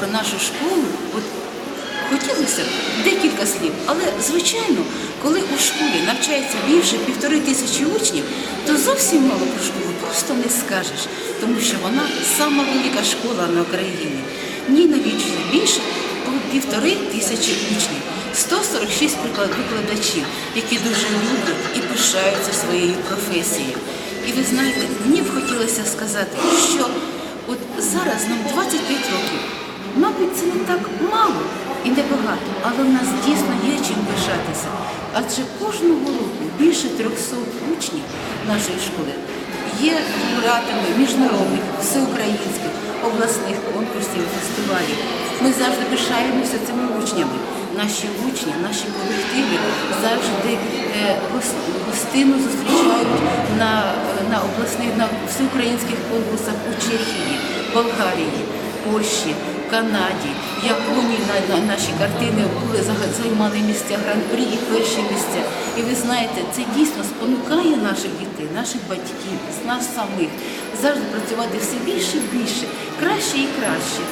про нашу школу, от хотілося б декілька слів, але звичайно, коли у школі навчається більше півтори тисячі учнів, то зовсім мало про школу просто не скажеш, тому що вона сама велика школа на Україні. Ній навчається більше півтори тисячі учнів. 146 викладачів, які дуже люблять і пишаються своєю професією. І ви знаєте, мені б хотілося сказати, що от зараз нам 25 років. Але в нас дійсно є чим пишатися. Адже кожного року більше 300 учнів нашої школи є лауреатами міжнародних, всеукраїнських, обласних конкурсів, фестивалів. Ми завжди пишаємося цими учнями. Наші учні, наші колективи завжди е, гостину зустрічають на, на обласних, на всеукраїнських конкурсах у Чехії, Болгарії, Польщі, Канаді, Японії на, на наші картини були займали місця гран-прі і перші місця. І ви знаєте, це дійсно спонукає наших дітей, наших батьків, нас самих завжди працювати все більше і більше, краще і краще.